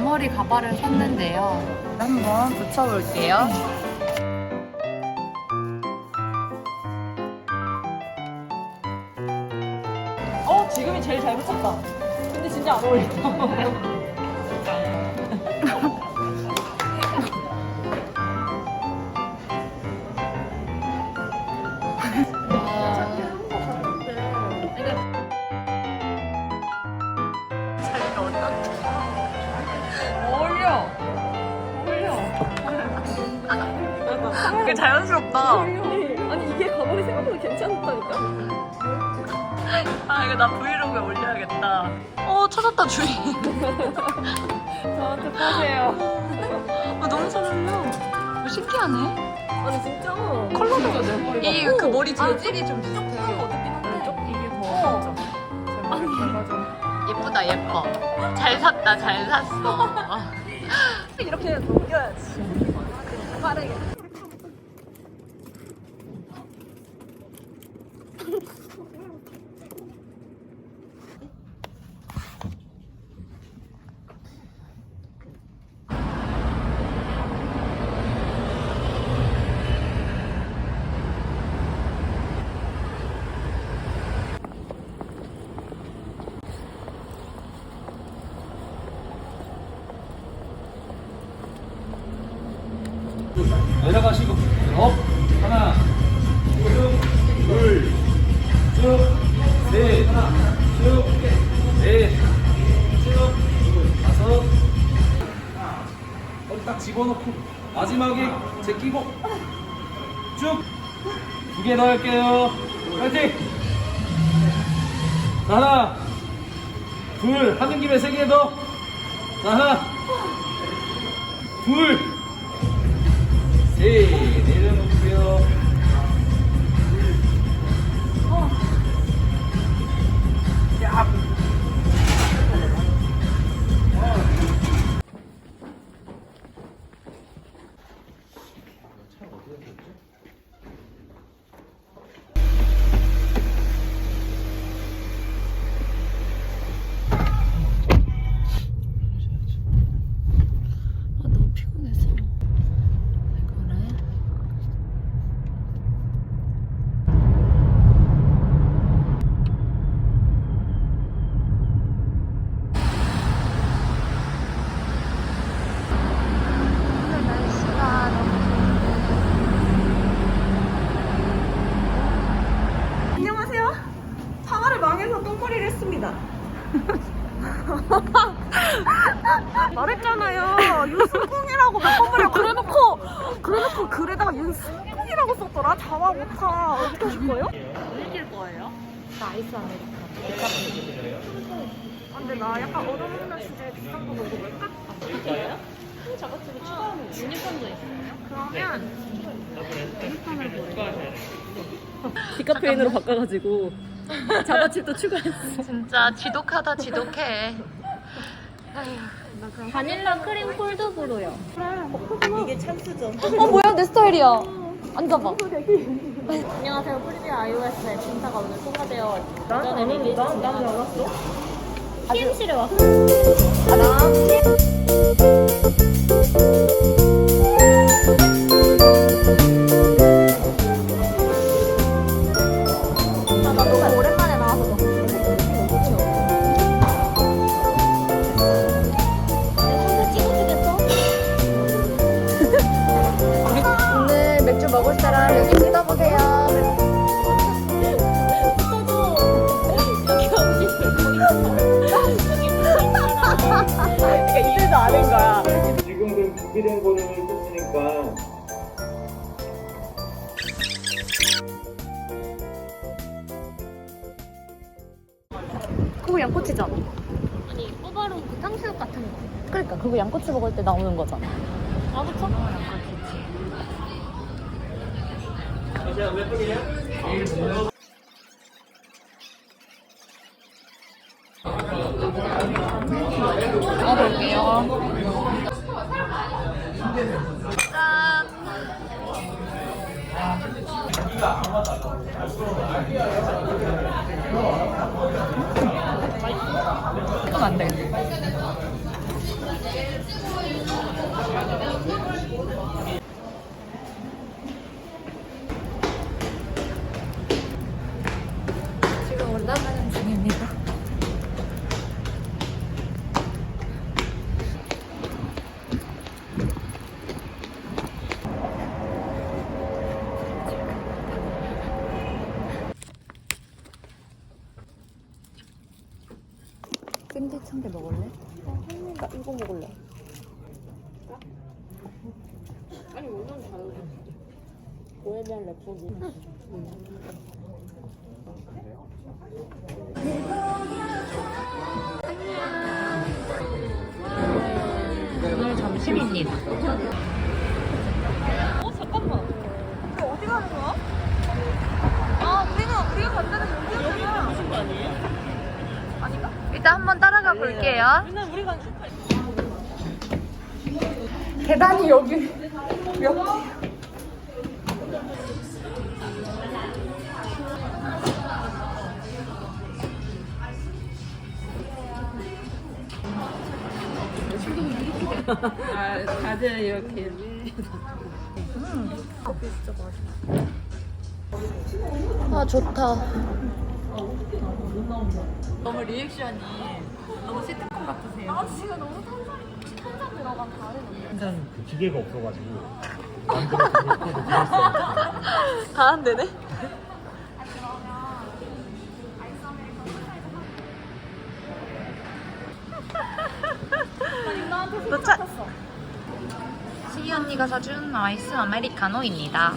제 앞머리 가발을 샀는데요. 한번 붙여볼게요. 어 지금이 제일 잘 붙였다. 근데 진짜 안 어울린다. 아니 이게 가발이 생각보다 괜찮다니까. 아 이거 나 브이로그에 올려야겠다. 어 찾았다 주인. 저한테 파세요. 아, 너무 잘 어울려. 어, 신기하네. 아니 진짜. 컬러도 내 머리. 이그 머리 재질이 좀 비슷해. 어둡긴 한데. 이게 더 예쁘다 예뻐. 잘 샀다 잘 샀어. 이렇게 넘겨야지. 빠르게. 넷쭉 다섯 허리 딱 집어넣고 마지막에 제끼고 쭉 두 개 더 할게요 파이팅 자, 하나 둘 하는 김에 세 개 더 자, 하나 둘 네, 내려놓고요. 야. 아 너무 피곤해서. 왜 그래? 오늘 날씨가 너무 안녕하세요. 파마를 망해서 똥머리를 했습니다. 말했잖아요. 윤승궁이라고 몇 번을 그래놓고 그래놓고 글에다가 윤승궁이라고 썼더라. 자막 하실 거예요? 이길 거예요? 나 아이스 아메리카노. 아, 근데 나 약간 얻어먹는 주제에 비싼 거 먹어볼까? 이겨요? 저것저것 추가하면 유니콘도 있어요? 그러면 유니콘을 고르요 디카페인으로 바꿔가지고 자바칩도 추가했어. 진짜 지독하다 지독해. 바닐라 크림 콜드브루요. 이게 찬스죠. 어 뭐야 내 스타일이야. 앉아봐. 안녕하세요 프리뷰 iOS의 진타가 오늘 통과되어 난 아니, 난, 난 알았어. PMC를 왔어. 나 양꼬치잖아. 아니 꼬바로 그 탕수육 같은 거. 그러니까 그거 양꼬치 먹을 때 나오는 거잖아. 아 그쵸? 먹어볼게요. 안 돼. 지금 올라가는 중입니다. 개 먹을래? 나 이거 먹을래. 아니 오늘 뭐에 대한 랩소기. 오늘 점심입니다. 어 잠깐만. 우리 어디 가는 거야? 아 우리는 우리가 갈 때는 여기였잖아. 무슨 거 아니에요? 아닌가? 일단 우리가 계단이 여기 몇 아 다들 이렇게. 아 좋다. 너무 리액션이 너무 시트콤 같으세요. 아 지금 너무 탄산 탄산 들어간 다른 일단 그 기계가 없어가지고 그걸. 다안 되네. 도착. 시기 언니가 사준 아이스 아메리카노입니다.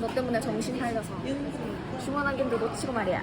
너 때문에 정신 팔려서 주문한 김도 놓치고 말이야.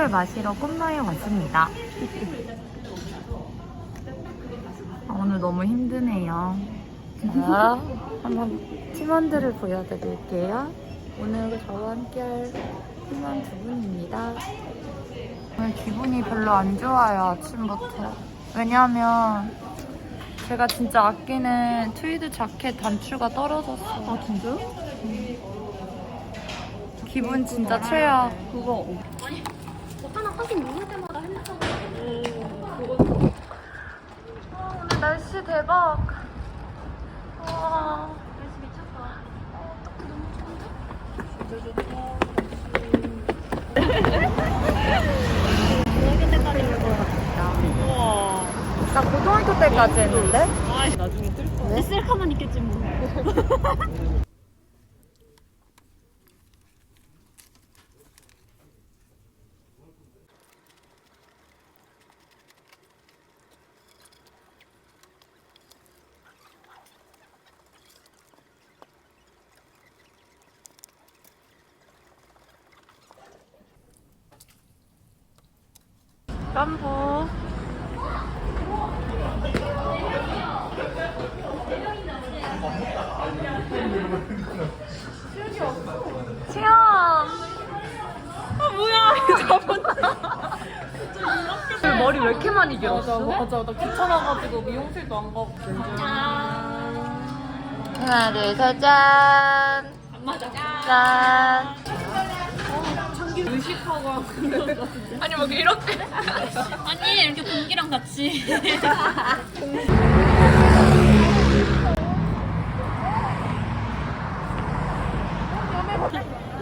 마시러 꿈나에 왔습니다. 아, 오늘 너무 힘드네요. 자, 한번 팀원들을 보여드릴게요. 오늘 저와 함께할 팀원 두 분입니다. 오늘 기분이 별로 안 좋아요, 아침부터. 왜냐하면 제가 진짜 아끼는 트위드 자켓 단추가 떨어졌어. 아, 진짜요? 기분 진짜 최악. 그거. 확인 누를 때마다 핸드폰 아, 오늘 날씨 대박. 와. 날씨 미쳤다. 나 고등학교 때까지 했는데? 셀카만 있겠지 뭐. 깜부. 수영. 아 뭐야? 잡았다. 머리 왜 이렇게 많이 길었어? 맞아 나 귀찮아가지고 미용실도 안 가고. 하나 둘셋 짠. 짠. 의식하고 아니 뭐 이렇게. 아니 이렇게 공기랑 같이.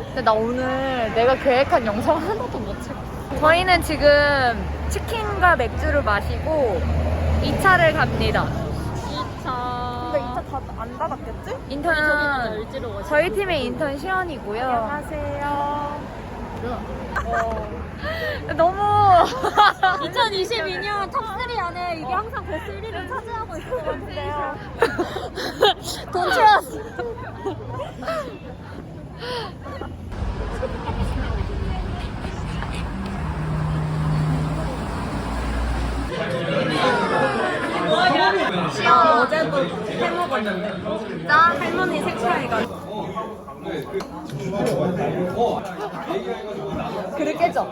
근데 나 오늘 내가 계획한 영상 하나도 못 찍어. 저희는 지금 치킨과 맥주를 마시고 2차를 갑니다. 2차. 근데 2차 다 안 닫았겠지? 인턴 저희 팀의 인턴 시연이고요. 안녕하세요. 너무 2022년 탑3 안에 이게 항상 베스트 1위를 차지하고 있을 것 같은데요. 돈 채웠어. 아, 어제도 해먹었는데. 진짜 할머니 색깔이가. 그를 깨져.